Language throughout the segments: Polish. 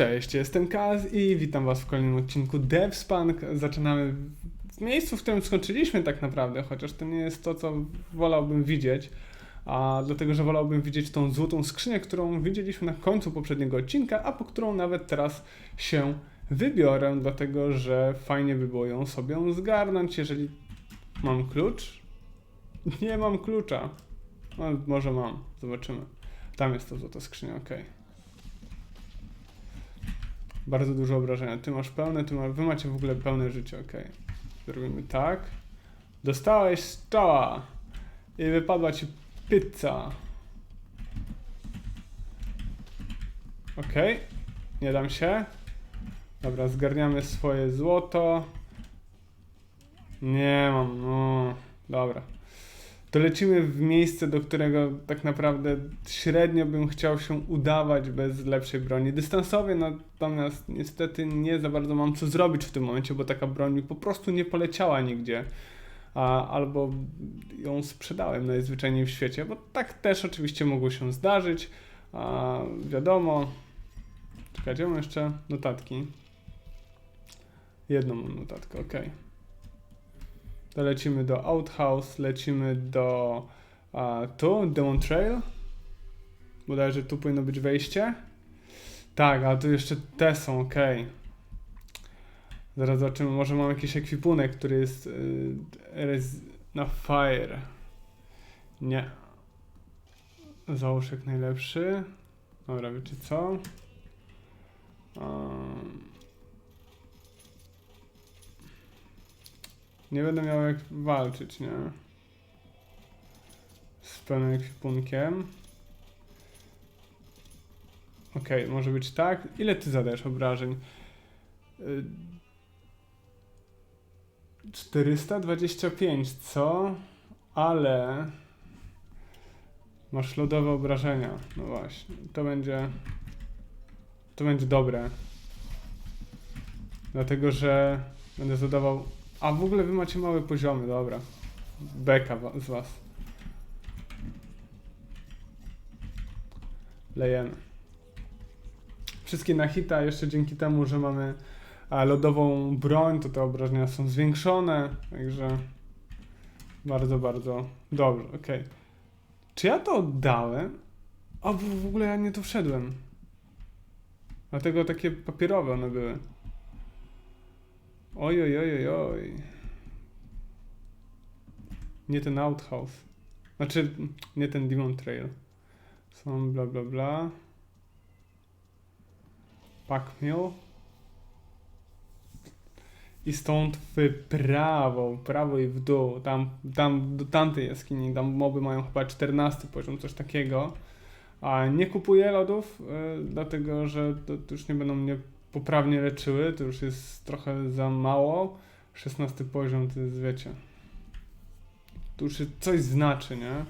Cześć, jestem Kaz i witam Was w kolejnym odcinku DevSpunk. Zaczynamy w miejscu, w którym skończyliśmy tak naprawdę, chociaż to nie jest to, co wolałbym widzieć, a dlatego, że wolałbym widzieć tą złotą skrzynię, którą widzieliśmy na końcu poprzedniego odcinka, a po którą nawet teraz się wybiorę, dlatego, że fajnie by było ją sobie zgarnąć, jeżeli mam klucz. Nie mam klucza. No, może mam, zobaczymy. Tam jest to złota skrzynia, okej. Bardzo dużo obrażenia. Ty masz pełne, ty ma, wy macie w ogóle pełne życie, okej. Zrobimy tak. Dostałeś strzała i wypadła ci pizza. Okej, nie dam się. Dobra, zgarniamy swoje złoto. Nie mam, no. Dobra. To lecimy w miejsce, do którego tak naprawdę średnio bym chciał się udawać bez lepszej broni dystansowej, natomiast niestety nie za bardzo mam co zrobić w tym momencie, bo taka broń mi po prostu nie poleciała nigdzie. A, albo ją sprzedałem najzwyczajniej w świecie, bo tak też oczywiście mogło się zdarzyć. A, wiadomo. Czekajcie, mam jeszcze notatki. Jedną mam notatkę, ok. To lecimy do Outhouse, lecimy do a, tu, Demon Trail. Bodajże tu powinno być wejście. Tak, a tu jeszcze te są, ok. Zaraz zobaczymy, może mam jakiś ekwipunek, który jest y, na fire. Nie. Załóż jak najlepszy. Dobra, wiecie co? Um, nie będę miał jak walczyć, nie? Z pełnym ekwipunkiem. Okej, może być tak. Ile ty zadajesz obrażeń? Y, 425, co? Ale masz lodowe obrażenia. No właśnie, to będzie to będzie dobre. Dlatego, że będę zadawał. A w ogóle wy macie małe poziomy, dobra. Beka z was. Lejemy. Wszystkie na hita, jeszcze dzięki temu, że mamy a lodową broń, to te obrażenia są zwiększone, także bardzo, bardzo dobrze, okej. Czy ja to oddałem? W w ogóle ja nie tu wszedłem. Dlatego takie papierowe one były. Oj, oj, oj, oj. Nie ten outhouse. Znaczy, nie ten Demon Trail. Są bla bla bla. Pack Mill. I stąd w prawo, prawo i w dół, tam, tam do tamtej jaskini, tam moby mają chyba 14 poziom, coś takiego. A nie kupuję lodów, y, dlatego że to, to już nie będą mnie poprawnie leczyły, to już jest trochę za mało. 16 poziom to jest, wiecie, to już coś znaczy, nie?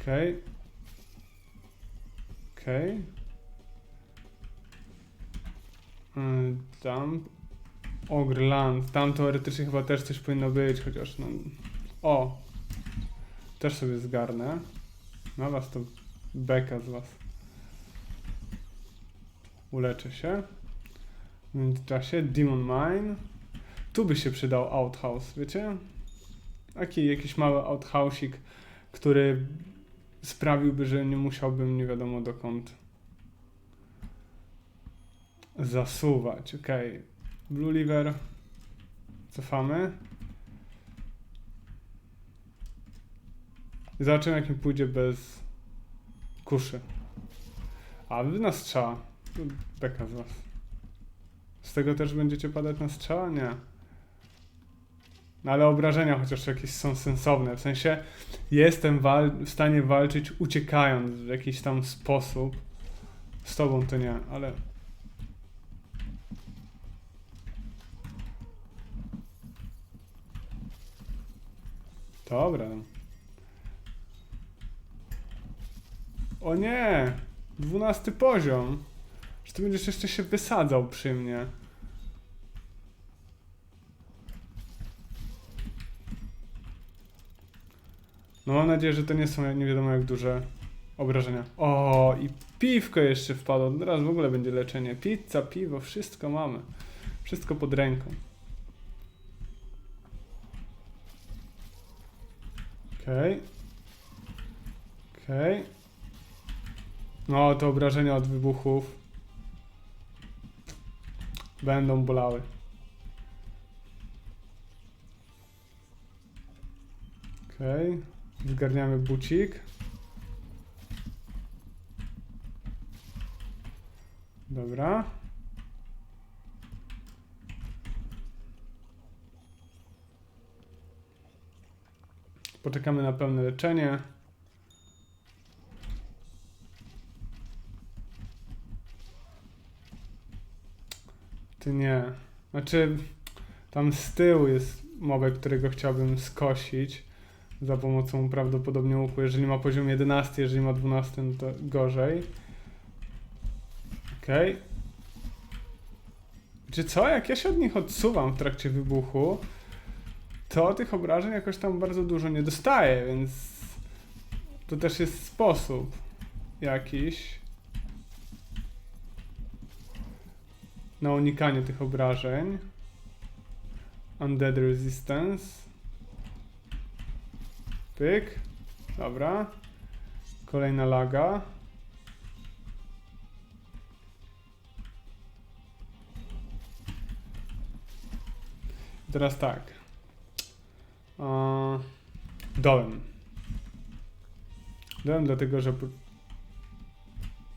Okej. Okej. Y, Tam. Ogrland. Tam teoretycznie chyba też coś powinno być, chociaż no. O! Też sobie zgarnę. Na was to beka z was. Uleczę się. W międzyczasie Demon Mine. Tu by się przydał outhouse, wiecie? Taki jakiś mały outhouse'ik, który sprawiłby, że nie musiałbym nie wiadomo dokąd zasuwać. Ok. Blue Liver. Cofamy. Zobaczymy, jak mi pójdzie bez kuszy. A wy na strzała. To Beka z was. Z tego też będziecie padać na strzała? Nie. No ale obrażenia chociaż jakieś są sensowne. W sensie jestem w stanie walczyć uciekając w jakiś tam sposób. Z tobą to nie, ale Dobra. O nie! Dwunasty poziom. Czy ty będziesz jeszcze się wysadzał przy mnie? No mam nadzieję, że to nie są nie wiadomo jak duże obrażenia. O i Piwko jeszcze wpadło, teraz w ogóle będzie leczenie. Pizza, piwo, wszystko mamy. Wszystko pod ręką. Okej. Okej. No, te obrażenia od wybuchów będą bolały. Okej. Zgarniamy bucik. Dobra. Poczekamy na pełne leczenie. Ty nie. Znaczy, tam z tyłu jest mobek, którego chciałbym skosić za pomocą prawdopodobnie łuku. Jeżeli ma poziom 11, jeżeli ma 12, no to gorzej. Okej. Czy co? Jak ja się od nich odsuwam w trakcie wybuchu, to tych obrażeń jakoś tam bardzo dużo nie dostaję, więc to też jest sposób jakiś na unikanie tych obrażeń. Undead Resistance. Pyk. Dobra. Kolejna laga. Teraz tak. Eee, dołem. Dołem dlatego, że...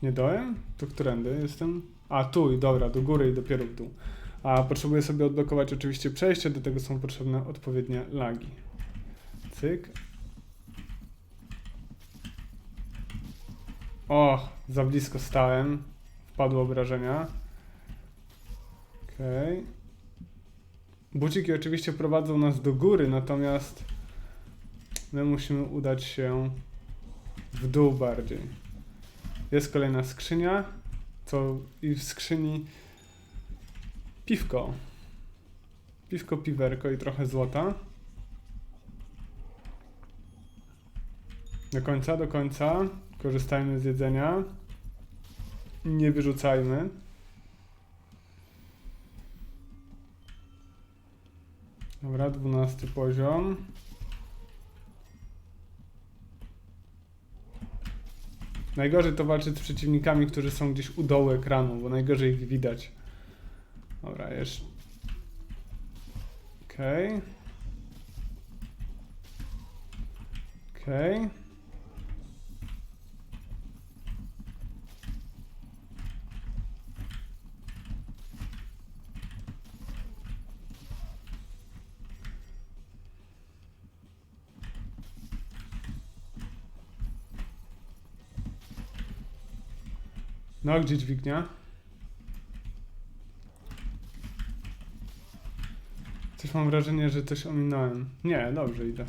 Nie dołem? To którędy jestem? A, tu i dobra, do góry i dopiero w dół. A potrzebuję sobie odblokować oczywiście przejście, do tego są potrzebne odpowiednie lagi. Cyk. O, za blisko stałem. Wpadły obrażenia. Okej. Buciki oczywiście prowadzą nas do góry, natomiast my musimy udać się w dół bardziej. Jest kolejna skrzynia, co i w skrzyni piwko. Piwko, piwerko i trochę złota. Do końca, do końca. Korzystajmy z jedzenia. Nie wyrzucajmy. Dobra, dwunasty poziom. Najgorzej to walczyć z przeciwnikami, którzy są gdzieś u dołu ekranu, bo najgorzej ich widać. Dobra, jeszcze. Okej. Okej. No, gdzie dźwignia? Coś mam wrażenie, że coś ominąłem. Nie, dobrze idę.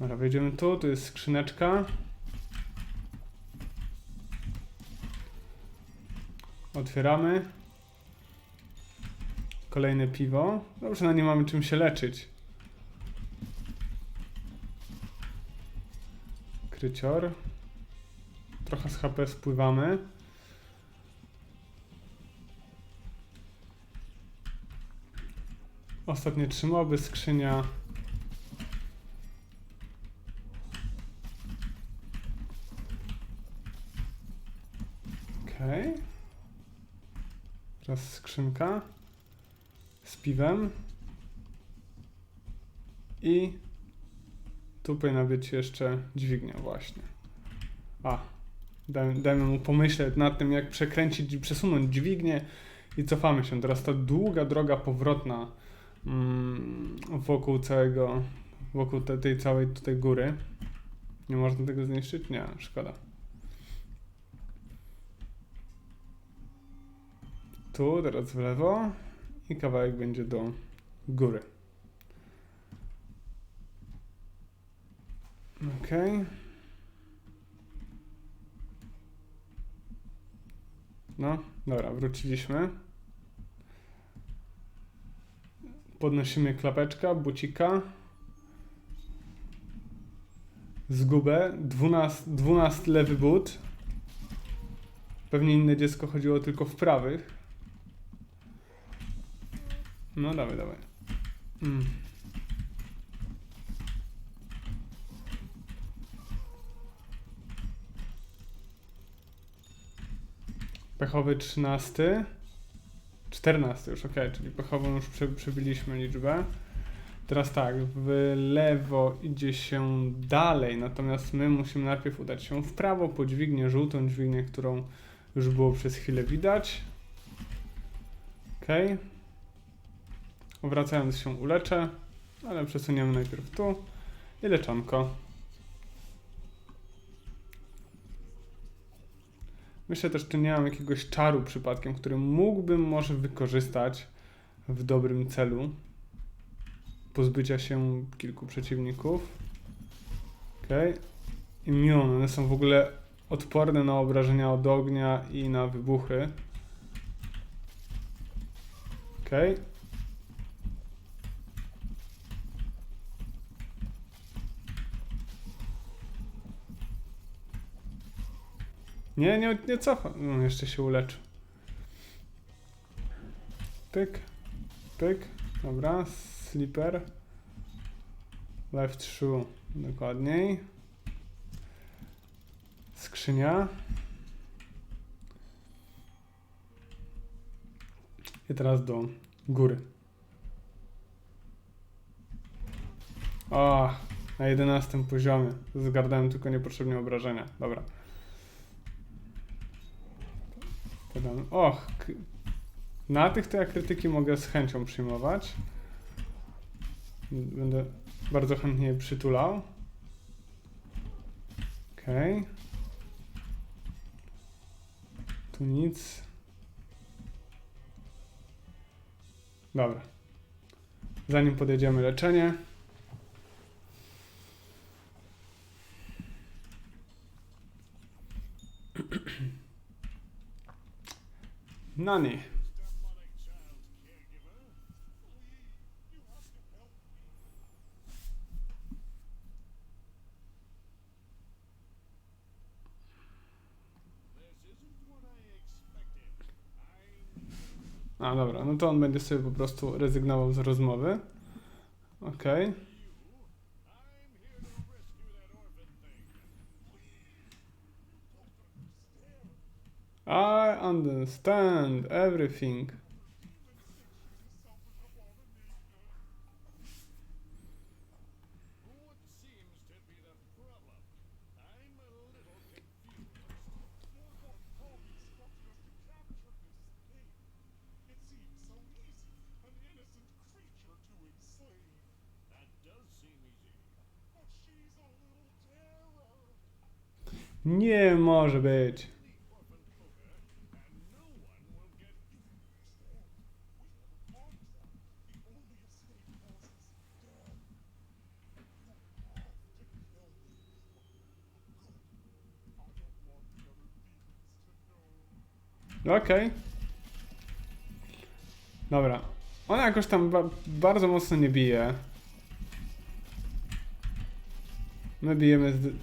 Dobra, wejdziemy tu, tu jest skrzyneczka. Otwieramy. Kolejne piwo. Dobrze, no nie mamy czym się leczyć. Krycior. Trochę z HP spływamy. Ostatnie trzy moby, skrzynia. Okej. Teraz skrzynka z piwem. I tu powinna być jeszcze dźwignia właśnie. A, dajmy, mu pomyśleć nad tym, jak przekręcić, przesunąć dźwignię i cofamy się. Teraz ta długa droga powrotna wokół całego, wokół te, tej całej tutaj góry. Nie można tego zniszczyć? Nie, szkoda. Tu, teraz w lewo i kawałek będzie do góry. Okej. No, dobra, wróciliśmy. Podnosimy klapeczka, bucika. Zgubę. 12, 12 lewy but. Pewnie inne dziecko chodziło tylko w prawych. No dawaj, dawaj. Mm. Pechowy 13. 14 już, ok, czyli pechową już prze, przebiliśmy liczbę. Teraz tak, w lewo idzie się dalej, natomiast my musimy najpierw udać się w prawo po dźwignię, żółtą dźwignię, którą już było przez chwilę widać. Ok. Wracając się uleczę, ale przesuniemy najpierw tu i leczonko. Myślę też, czy nie mam jakiegoś czaru przypadkiem, który mógłbym może wykorzystać w dobrym celu pozbycia się kilku przeciwników. Okej. Immune, one są w ogóle odporne na obrażenia od ognia i na wybuchy. Okej. Nie, nie, nie cofa. No, jeszcze się uleczy. Pyk, pyk. Dobra, sleeper. Left shoe, dokładniej. Skrzynia. I teraz do góry. O, na 11 poziomie. Zgardałem tylko niepotrzebnie obrażenia. Dobra. Podam. Och, na tych to ja krytyki mogę z chęcią przyjmować. Będę bardzo chętnie je przytulał. Okej. Tu nic. Dobra. Zanim podejdziemy leczenie. Nani. A dobra, no to on będzie sobie po prostu rezygnował z rozmowy. Okej. Understand everything. Nie może być. Okej. Dobra. Ona jakoś tam ba bardzo mocno nie bije. My bijemy z...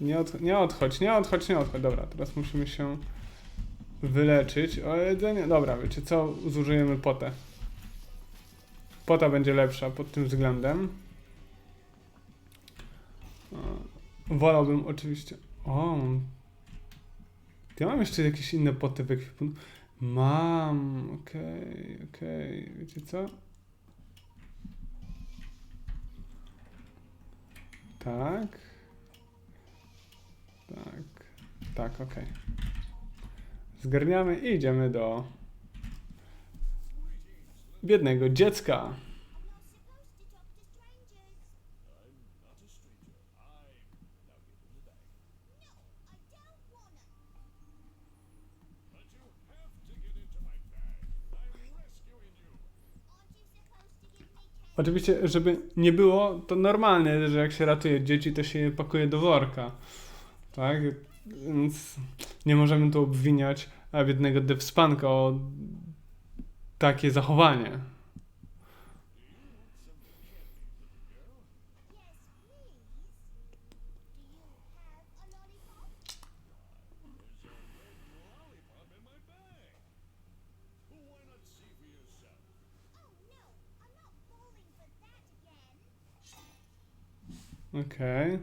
Nie, od nie odchodź, nie odchodź, nie odchodź. Dobra, teraz musimy się wyleczyć. O jedzenie... Dobra, wiecie co? Zużyjemy potę. Pota będzie lepsza pod tym względem. Wolałbym oczywiście... O, ja mam jeszcze jakieś inne poty w ekwipunku. Mam, okej, okej. Wiecie co? Tak. Tak. Tak, okej. Zgarniamy i idziemy do biednego dziecka. Oczywiście, żeby nie było, to normalne, że jak się ratuje dzieci, to się je pakuje do worka. Tak? Więc nie możemy tu obwiniać e, biednego devspanka o takie zachowanie. Okej.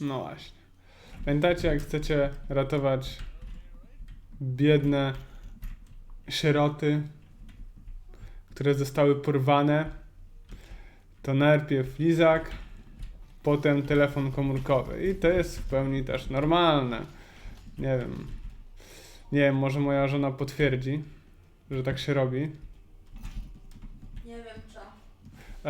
No właśnie. Pamiętajcie, jak chcecie ratować biedne sieroty, które zostały porwane, to najpierw lizak, potem telefon komórkowy. I to jest w pełni też normalne. Nie wiem. Nie wiem, może moja żona potwierdzi, że tak się robi. Nie wiem co.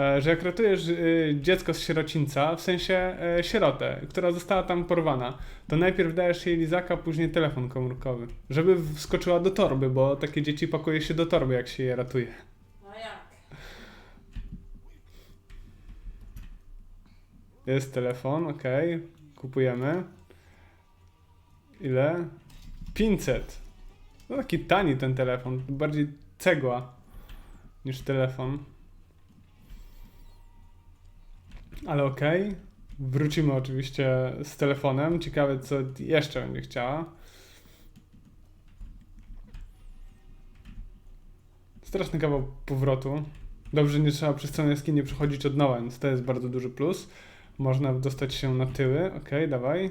E, że jak ratujesz y, dziecko z sierocińca, w sensie e, sierotę, która została tam porwana, to najpierw dajesz jej lizaka, później telefon komórkowy. Żeby wskoczyła do torby, bo takie dzieci pakuje się do torby, jak się je ratuje. No jak? Jest telefon, ok. Kupujemy. Ile? 500. No taki tani ten telefon. Bardziej cegła niż telefon. Ale ok. Wrócimy oczywiście z telefonem. Ciekawe, co jeszcze będzie chciała. Straszny kawał powrotu. Dobrze, nie trzeba przez całą jaskinię przechodzić od nowa, więc to jest bardzo duży plus. Można dostać się na tyły. Ok, dawaj.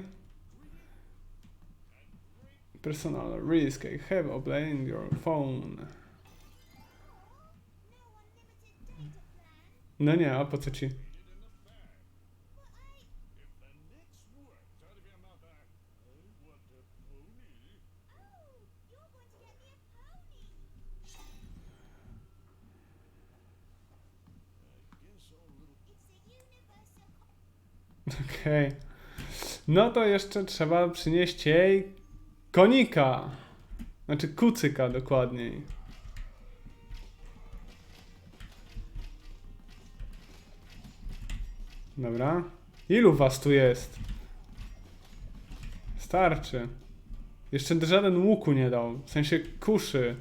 Personal risk. I have obtained your phone. No nie, a po co ci? Okej. No to jeszcze trzeba przynieść jej konika. Znaczy kucyka dokładniej. Dobra. Ilu was tu jest? Starczy. Jeszcze żaden łuku nie dał. W sensie kuszy.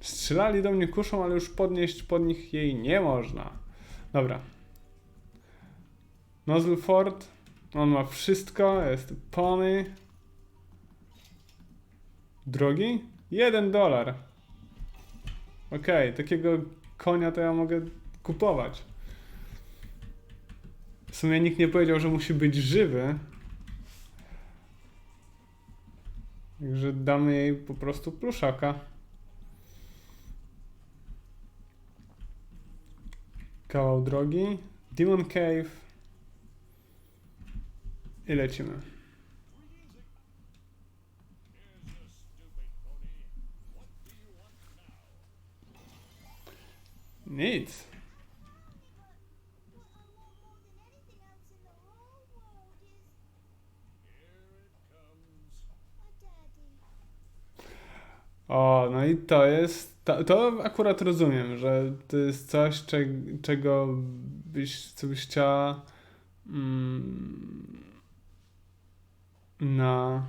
Strzelali do mnie kuszą, ale już podnieść pod nich jej nie można. Dobra. Nozzleford. On ma wszystko. Jest pony. Drogi? Jeden dolar. Okej, takiego konia to ja mogę kupować. W sumie nikt nie powiedział, że musi być żywy. Także damy jej po prostu pluszaka. Kawał drogi. Demon Cave. I lecimy. Nic. O, no i to jest. To, to akurat rozumiem, że to jest coś, cze, czego byś, co byś chciała mm, na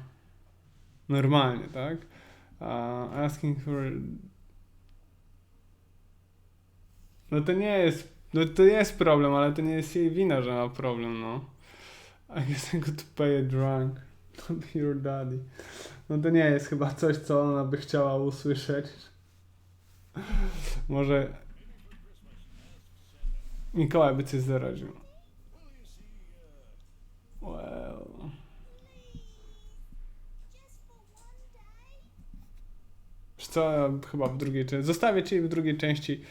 normalnie, tak? Uh, asking for. No to nie jest. No to jest problem, ale to nie jest jej wina, że ma problem, no. I guess I could pay a drunk. To be your daddy. No to nie jest chyba coś, co ona by chciała usłyszeć. Może Mikołaj by coś zaraził. Co, chyba w drugiej części. Zostawię cię w drugiej części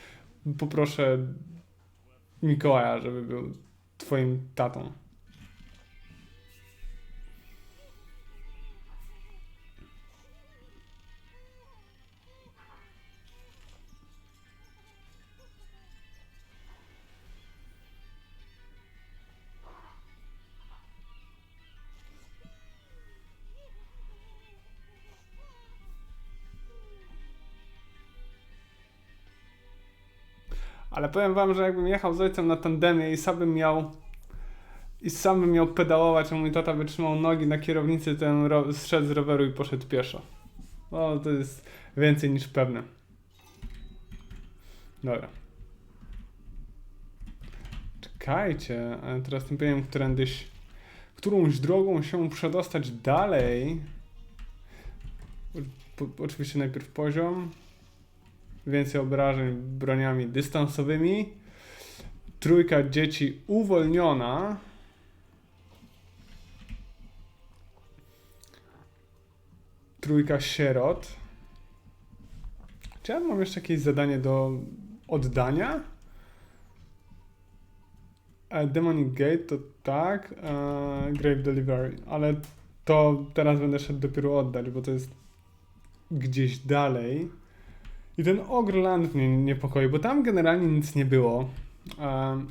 poproszę Mikołaja, żeby był twoim tatą. Ale powiem wam, że jakbym jechał z ojcem na tandemie i sam bym miał i sam bym miał pedałować, a mój tata wytrzymał nogi na kierownicy, to on ro- zszedł z roweru i poszedł pieszo. No, to jest więcej niż pewne. Dobra. Czekajcie, ale teraz nie powiem, którędyś, którąś drogą się przedostać dalej. Po, oczywiście najpierw poziom. Więcej obrażeń broniami dystansowymi. Trójka dzieci uwolniona. Trójka sierot. Czy ja mam jeszcze jakieś zadanie do oddania? E, Demonic Gate to tak, e, Grave Delivery, ale to teraz będę szedł dopiero oddać, bo to jest gdzieś dalej. I ten Ogrland mnie niepokoi, bo tam generalnie nic nie było. E,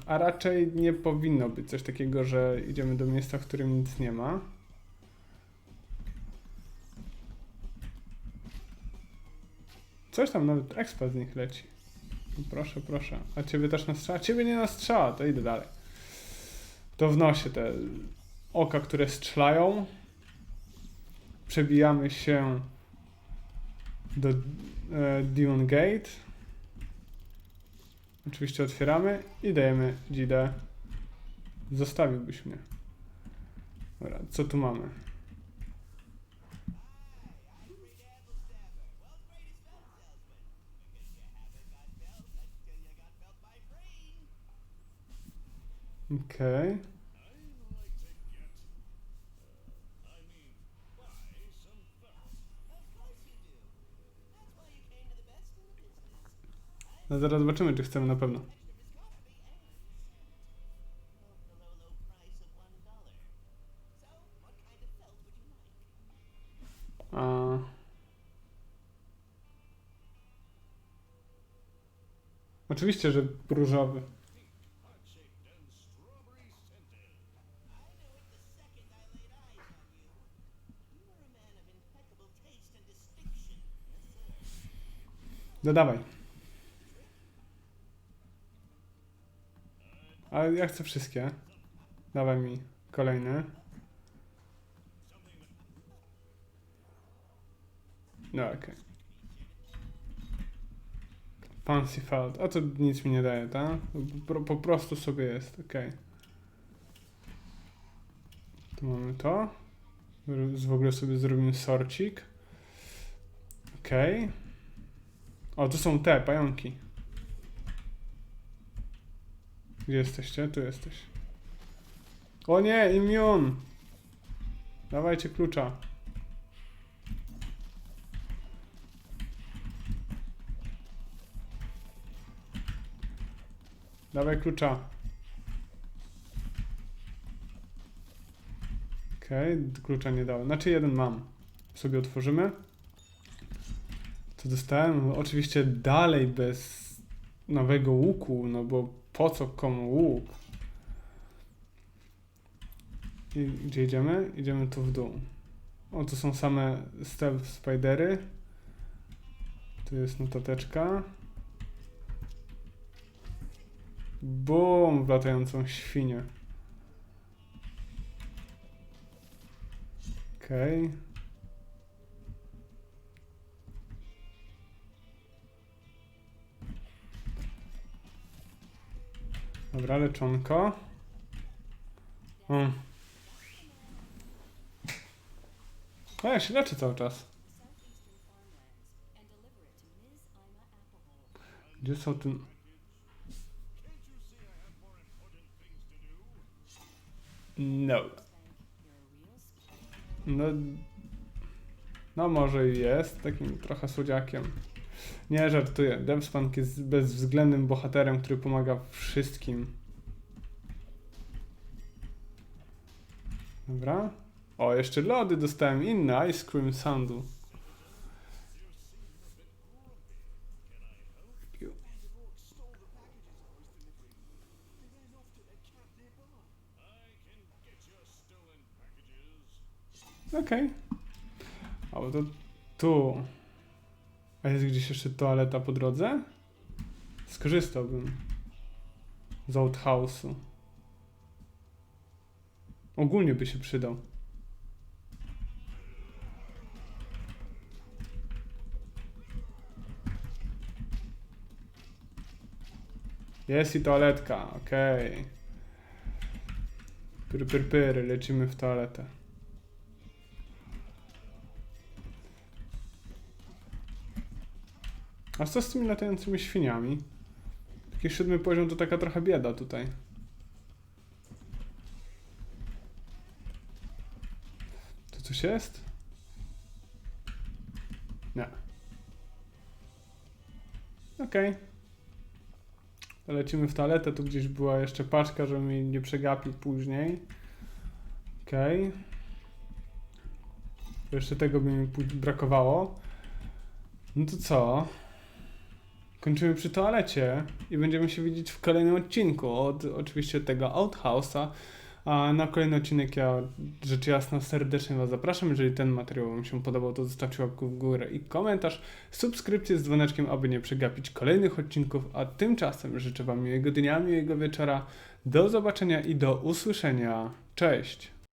a raczej nie powinno być coś takiego, że idziemy do miejsca, w którym nic nie ma. Coś tam nawet expa z nich leci. Proszę, proszę. A ciebie też nastrzała? Ciebie nie nastrzała, to idę dalej. To w nosie te oka, które strzelają. Przebijamy się do e, Demon Gate. Oczywiście otwieramy i dajemy dzidę. Zostawiłbyś mnie. Dobra, co tu mamy? Okej. No zaraz zobaczymy, czy chcemy na pewno. A... Oczywiście, że różowy. Dodawaj. Ale ja chcę wszystkie. Dawaj mi kolejny. No okej. Fancy Felt. A to nic mi nie daje, tak? Po, po prostu sobie jest, okej. Tu mamy to. W ogóle sobie zrobimy sorcik. Okej. O, tu są te pająki. Gdzie jesteście? Tu jesteś. O nie, immun! Dawajcie klucza. Dawaj klucza. Okej, klucza nie dałem. Znaczy jeden mam. Sobie otworzymy. Co dostałem? Oczywiście dalej bez nowego łuku, no bo po co komu łuk? I gdzie idziemy? Idziemy tu w dół. O, tu są same stealth spidery. Tu jest notateczka. Bum, w latającą świnię. Okej. Dobra, leczonko. O. O, ja się leczę cały czas. Gdzie są ten... No. No... No może jest, takim trochę słodziakiem. Nie, żartuję. Devspank jest bezwzględnym bohaterem, który pomaga wszystkim. Dobra. O, jeszcze lody dostałem inne. Ice Cream Sandu. Okej. A bo to tu. A jest gdzieś jeszcze toaleta po drodze? Skorzystałbym z outhouse'u. Ogólnie by się przydał. Jest i toaletka, okej. Pyr, pyr, pyr, lecimy w toaletę. A co z tymi latającymi świniami? Taki siódmy poziom to taka trochę bieda tutaj. To coś jest? Nie. Okej. To Lecimy w toaletę, tu gdzieś była jeszcze paczka, żeby mi nie przegapił później. Okej. To Jeszcze tego by mi brakowało. No to co? Kończymy przy toalecie i będziemy się widzieć w kolejnym odcinku od oczywiście tego Outhouse'a. A na kolejny odcinek ja rzecz jasna serdecznie Was zapraszam. Jeżeli ten materiał Wam się podobał, to zostawcie łapkę w górę i komentarz, subskrypcję z dzwoneczkiem, aby nie przegapić kolejnych odcinków. A tymczasem życzę Wam miłego dnia, miłego wieczora. Do zobaczenia i do usłyszenia. Cześć!